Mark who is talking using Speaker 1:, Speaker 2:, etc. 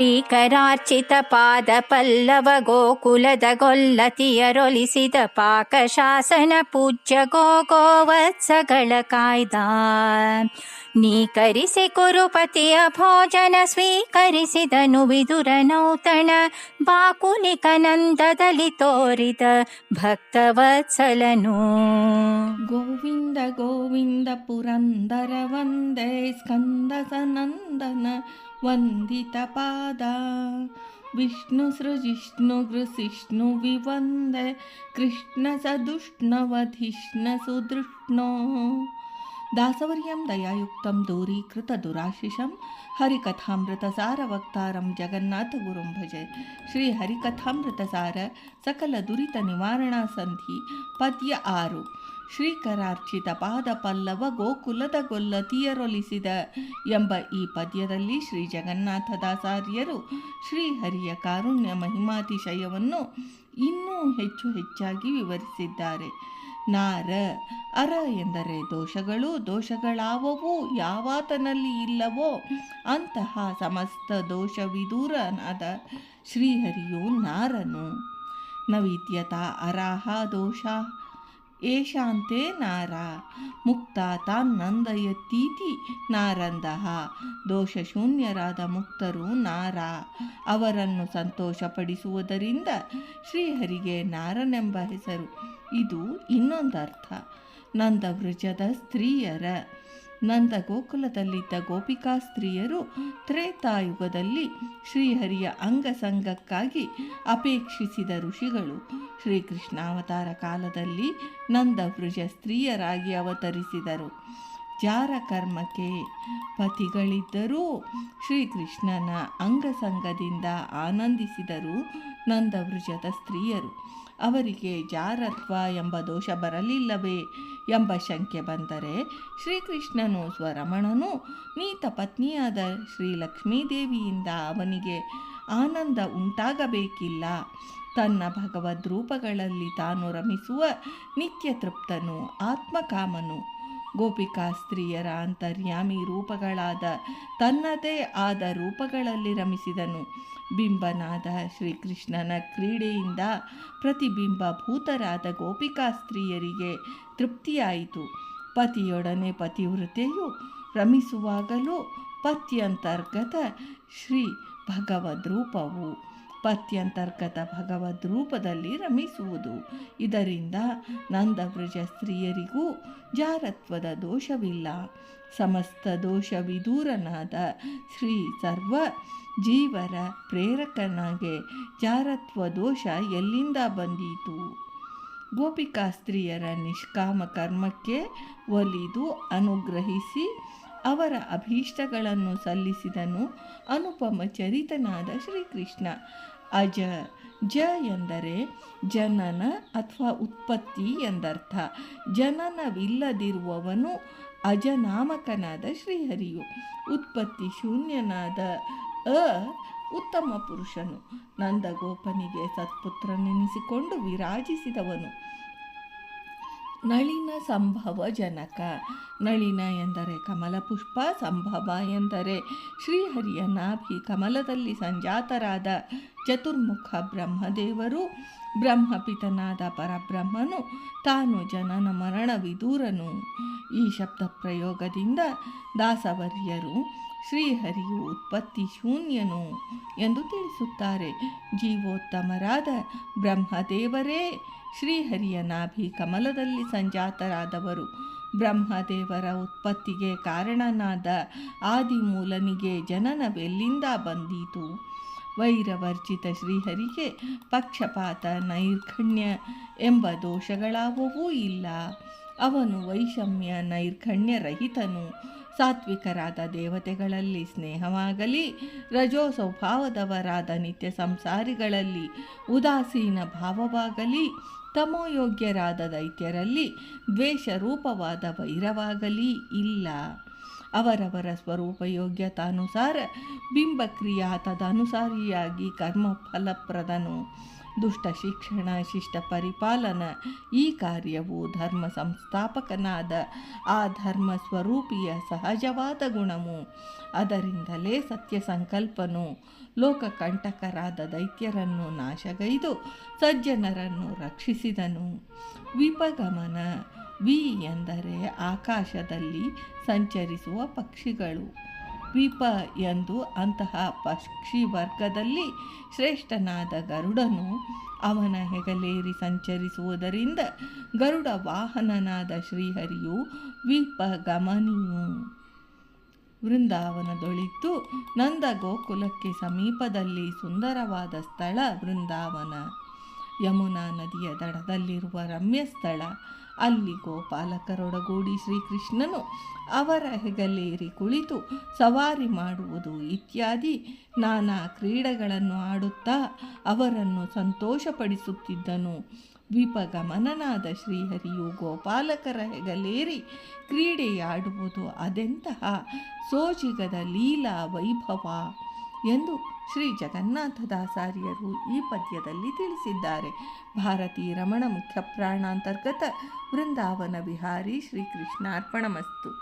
Speaker 1: ಶ್ರೀಕರಾರ್ಚಿತ ಪಾದ ಪಲ್ಲವ ಗೋಕುಲದ ಗೊಲ್ಲತಿಯರೊಲಿಸಿದ ಪಾಕ ಪಾಕಶಾಸನ ಪೂಜ್ಯ ಗೋಗೋವತ್ಸಗಳ ಕಾಯ್ದ. ನೀಕರಿಸಿ ಕುರುಪತಿಯ ಭೋಜನ ಸ್ವೀಕರಿಸಿದನು ವಿದುರ ನೌತಣ ಬಾಕುಲಿಕನಂದದಲ್ಲಿ ತೋರಿದ ಭಕ್ತವತ್ಸಲನು.
Speaker 2: ಗೋವಿಂದ ಗೋವಿಂದ गोविन्दपुरन्दर वन्दे स्कन्दसनन्दन वन्दितपादा विष्णुसृजिष्णुगृसिष्णु विवन्दे कृष्णसदुष्णवधिष्णसुदृष्णो दासवर्यं दयायुक्तं दूरीकृतदुराशिषं हरिकथामृतसारवक्तारं जगन्नाथगुरुं भजे श्रीहरिकथामृतसार सकलदुरितनिवारणासन्धि पद्य आरु ಶ್ರೀಕರಾರ್ಚಿತ ಪಾದ ಪಲ್ಲವ ಗೋಕುಲದ ಗೊಲ್ಲತಿಯರೊಲಿಸಿದ ಎಂಬ ಈ ಪದ್ಯದಲ್ಲಿ ಶ್ರೀ ಜಗನ್ನಾಥದಾಸಾರ್ಯರು ಶ್ರೀಹರಿಯ ಕಾರುಣ್ಯ ಮಹಿಮಾತಿಶಯವನ್ನು ಇನ್ನೂ ಹೆಚ್ಚು ಹೆಚ್ಚಾಗಿ ವಿವರಿಸಿದ್ದಾರೆ. ನಾರ, ಅರ ಎಂದರೆ ದೋಷಗಳು, ದೋಷಗಳಾವವು, ಯಾವಾತನಲ್ಲಿ ಇಲ್ಲವೋ ಅಂತಹ ಸಮಸ್ತ ದೋಷವಿದೂರನಾದ ಶ್ರೀಹರಿಯು ನಾರನು. ನವಿದ್ಯತ ಅರಾಹ ದೋಷ ಏಷಾಂತೆ ನಾರ ಮುಕ್ತ ತಾನ್ನಂದಯತೀತಿ ನಾರಂದಹ ದೋಷಶೂನ್ಯರಾದ ಮುಕ್ತರು ನಾರ. ಅವರನ್ನು ಸಂತೋಷಪಡಿಸುವುದರಿಂದ ಶ್ರೀಹರಿಗೆ ನಾರನೆಂಬ ಹೆಸರು. ಇದು ಇನ್ನೊಂದರ್ಥ. ನಂದವೃಜದ ಸ್ತ್ರೀಯರ ನಂದ ಗೋಕುಲದಲ್ಲಿದ್ದ ಗೋಪಿಕಾ ಸ್ತ್ರೀಯರು ತ್ರೇತಾಯುಗದಲ್ಲಿ ಶ್ರೀಹರಿಯ ಅಂಗಸಂಗಕ್ಕಾಗಿ ಅಪೇಕ್ಷಿಸಿದ ಋಷಿಗಳು. ಶ್ರೀಕೃಷ್ಣಾವತಾರ ಕಾಲದಲ್ಲಿ ನಂದವೃಜ ಸ್ತ್ರೀಯರಾಗಿ ಅವತರಿಸಿದರು. ಜಾರ ಕರ್ಮಕ್ಕೆ ಪತಿಗಳಿದ್ದರೂ ಶ್ರೀಕೃಷ್ಣನ ಅಂಗಸಂಗದಿಂದ ಆನಂದಿಸಿದರು ನಂದವೃಜದ ಸ್ತ್ರೀಯರು. ಅವರಿಗೆ ಜಾರತ್ವ ಎಂಬ ದೋಷ ಬರಲಿಲ್ಲವೇ ಎಂಬ ಶಂಕೆ ಬಂದರೆ ಶ್ರೀಕೃಷ್ಣನು ಸ್ವರಮಣನು ನೀತ ಪತ್ನಿಯಾದ ಶ್ರೀಲಕ್ಷ್ಮೀದೇವಿಯಿಂದ ಅವನಿಗೆ ಆನಂದ ಉಂಟಾಗಬೇಕಿಲ್ಲ. ತನ್ನ ಭಗವದ್ ರೂಪಗಳಲ್ಲಿ ತಾನು ರಮಿಸುವ ನಿತ್ಯ ತೃಪ್ತನು ಆತ್ಮಕಾಮನು ಗೋಪಿಕಾ ಸ್ತ್ರೀಯರ ಅಂತರ್ಯಾಮಿ ರೂಪಗಳಾದ ತನ್ನದೇ ಆದ ರೂಪಗಳಲ್ಲಿ ರಮಿಸಿದನು. ಬಿಂಬನಾದ ಶ್ರೀಕೃಷ್ಣನ ಕ್ರೀಡೆಯಿಂದ ಪ್ರತಿಬಿಂಬಭೂತರಾದ ಗೋಪಿಕಾ ಸ್ತ್ರೀಯರಿಗೆ ತೃಪ್ತಿಯಾಯಿತು. ಪತಿಯೊಡನೆ ಪತಿವೃತೆಯು ರಮಿಸುವಾಗಲೂ ಪತ್ಯಂತರ್ಗತ ಶ್ರೀ ಭಗವದ್ರೂಪವು. ಪತ್ಯಂತರ್ಗತ ಭಗವದ್ ರೂಪದಲ್ಲಿ ರಮಿಸುವುದು. ಇದರಿಂದ ನಂದವೃಜ ಸ್ತ್ರೀಯರಿಗೂ ಜಾರತ್ವದ ದೋಷವಿಲ್ಲ. ಸಮಸ್ತ ದೋಷ ವಿದೂರನಾದ ಶ್ರೀ ಸರ್ವ ಜೀವರ ಪ್ರೇರಕನಾಗೆ ಜಾರತ್ವ ದೋಷ ಎಲ್ಲಿಂದ ಬಂದೀತು? ಗೋಪಿಕಾ ಸ್ತ್ರೀಯರ ನಿಷ್ಕಾಮ ಕರ್ಮಕ್ಕೆ ಒಲಿದು ಅನುಗ್ರಹಿಸಿ ಅವರ ಅಭೀಷ್ಟಗಳನ್ನು ಸಲ್ಲಿಸಿದನು. ಅನುಪಮ ಚರಿತನಾದ ಶ್ರೀಕೃಷ್ಣ. ಅಜ, ಜ ಎಂದರೆ ಜನನ ಅಥವಾ ಉತ್ಪತ್ತಿ ಎಂದರ್ಥ. ಜನನವಿಲ್ಲದಿರುವವನು ಅಜನಾಮಕನಾದ ಶ್ರೀಹರಿಯು. ಉತ್ಪತ್ತಿ ಶೂನ್ಯನಾದ ಅ ಉತ್ತಮ ಪುರುಷನು. ನಂದಗೋಪನಿಗೆ ಸತ್ಪುತ್ರನೆನಿಸಿಕೊಂಡು ವಿರಾಜಿಸಿದವನು. ನಳಿನ ಸಂಭವ ಜನಕ. ನಳಿನ ಎಂದರೆ ಕಮಲ ಪುಷ್ಪ, ಸಂಭವ ಎಂದರೆ ಶ್ರೀಹರಿಯ ನಾಭಿ ಕಮಲದಲ್ಲಿ ಸಂಜಾತರಾದ ಚತುರ್ಮುಖ ಬ್ರಹ್ಮದೇವರು, ಬ್ರಹ್ಮಪಿತನಾದ ಪರಬ್ರಹ್ಮನು ತಾನು ಜನನ ಮರಣ ವಿದೂರನು. ಈ ಶಬ್ದ ಪ್ರಯೋಗದಿಂದ ದಾಸವರ್ಯರು ಶ್ರೀಹರಿಯು ಉತ್ಪತ್ತಿ ಶೂನ್ಯನು ಎಂದು ತಿಳಿಸುತ್ತಾರೆ. ಜೀವೋತ್ತಮರಾದ ಬ್ರಹ್ಮದೇವರೇ, ಶ್ರೀಹರಿಯ ನಾಭಿ ಕಮಲದಲ್ಲಿ ಸಂಜಾತರಾದವರು. ಬ್ರಹ್ಮದೇವರ ಉತ್ಪತ್ತಿಗೆ ಕಾರಣನಾದ ಆದಿಮೂಲನಿಗೆ ಜನನವೆಲ್ಲಿಂದ ಬಂದೀತು? ವೈರವರ್ಜಿತ ಶ್ರೀಹರಿಗೆ ಪಕ್ಷಪಾತ ನೈರ್ಖಣ್ಯ ಎಂಬ ದೋಷಗಳಾವವೂ ಇಲ್ಲ. ಅವನು ವೈಷಮ್ಯ ನೈರ್ಘಣ್ಯ ರಹಿತನು ಸಾತ್ವಿಕರಾದ ದೇವತೆಗಳಲ್ಲಿ ಸ್ನೇಹವಾಗಲಿ ರಜೋ ಸ್ವಭಾವದವರಾದ ನಿತ್ಯ ಸಂಸಾರಿಗಳಲ್ಲಿ ಉದಾಸೀನ ಭಾವವಾಗಲಿ ತಮೋಯೋಗ್ಯರಾದ ದೈತ್ಯರಲ್ಲಿ ದ್ವೇಷ ರೂಪವಾದ ವೈರವಾಗಲಿ ಇಲ್ಲ. ಅವರವರ ಸ್ವರೂಪಯೋಗ್ಯತಾನುಸಾರ ಬಿಂಬಕ್ರಿಯಾ ತದನುಸಾರಿಯಾಗಿ ಕರ್ಮ ಫಲಪ್ರದನು ದುಷ್ಟ ಶಿಕ್ಷಣ, ಶಿಷ್ಟ ಪರಿಪಾಲನ, ಈ ಕಾರ್ಯವು ಧರ್ಮ ಸಂಸ್ಥಾಪಕನಾದ ಆ ಧರ್ಮ ಸ್ವರೂಪಿಯ ಸಹಜವಾದ ಗುಣವು ಅದರಿಂದಲೇ ಸತ್ಯ ಸಂಕಲ್ಪನು ಲೋಕಕಂಟಕರಾದ ದೈತ್ಯರನ್ನು ನಾಶಗೈದು, ಸಜ್ಜನರನ್ನು ರಕ್ಷಿಸಿದನು. ವಿಪಗಮನ, ವಿ ಎಂದರೆ ಆಕಾಶದಲ್ಲಿ ಸಂಚರಿಸುವ ಪಕ್ಷಿಗಳು. ವಿಪ ಎಂದು ಅಂತಹ ಪಕ್ಷಿ ವರ್ಗದಲ್ಲಿ ಶ್ರೇಷ್ಠನಾದ ಗರುಡನು ಅವನ ಹೆಗಲೇರಿ ಸಂಚರಿಸುವುದರಿಂದ ಗರುಡ ವಾಹನನಾದ ಶ್ರೀಹರಿಯು ವಿಪಗಮನಿಯು ವೃಂದಾವನದೊಳಿತು ನಂದ ಗೋಕುಲಕ್ಕೆ ಸಮೀಪದಲ್ಲಿ ಸುಂದರವಾದ ಸ್ಥಳ ವೃಂದಾವನ. ಯಮುನಾ ನದಿಯ ದಡದಲ್ಲಿರುವ ರಮ್ಯ ಸ್ಥಳ ಅಲ್ಲಿ ಗೋಪಾಲಕರೊಡಗೂಡಿ ಶ್ರೀಕೃಷ್ಣನು ಅವರ ಹೆಗಲೇರಿ ಕುಳಿತು ಸವಾರಿ ಮಾಡುವುದು ಇತ್ಯಾದಿ ನಾನಾ ಕ್ರೀಡೆಗಳನ್ನು ಆಡುತ್ತಾ ಅವರನ್ನು ಸಂತೋಷಪಡಿಸುತ್ತಿದ್ದನು. ವಿಪಗಮನನಾದ ಶ್ರೀಹರಿಯು ಗೋಪಾಲಕರ ಹೆಗಲೇರಿ ಕ್ರೀಡೆಯಾಡುವುದು ಅದೆಂತಹ ಸೋಜಿಗದ ಲೀಲಾ ವೈಭವ. ಎಂದು ಶ್ರೀ ಜಗನ್ನಾಥದಾಸಾರ್ಯರು ಈ ಪದ್ಯದಲ್ಲಿ ತಿಳಿಸಿದ್ದಾರೆ. ಭಾರತೀ ರಮಣ ಮುಖ್ಯ ಪ್ರಾಣಾಂತರ್ಗತ ವೃಂದಾವನ ವಿಹಾರಿ ಶ್ರೀಕೃಷ್ಣಾರ್ಪಣಮಸ್ತು.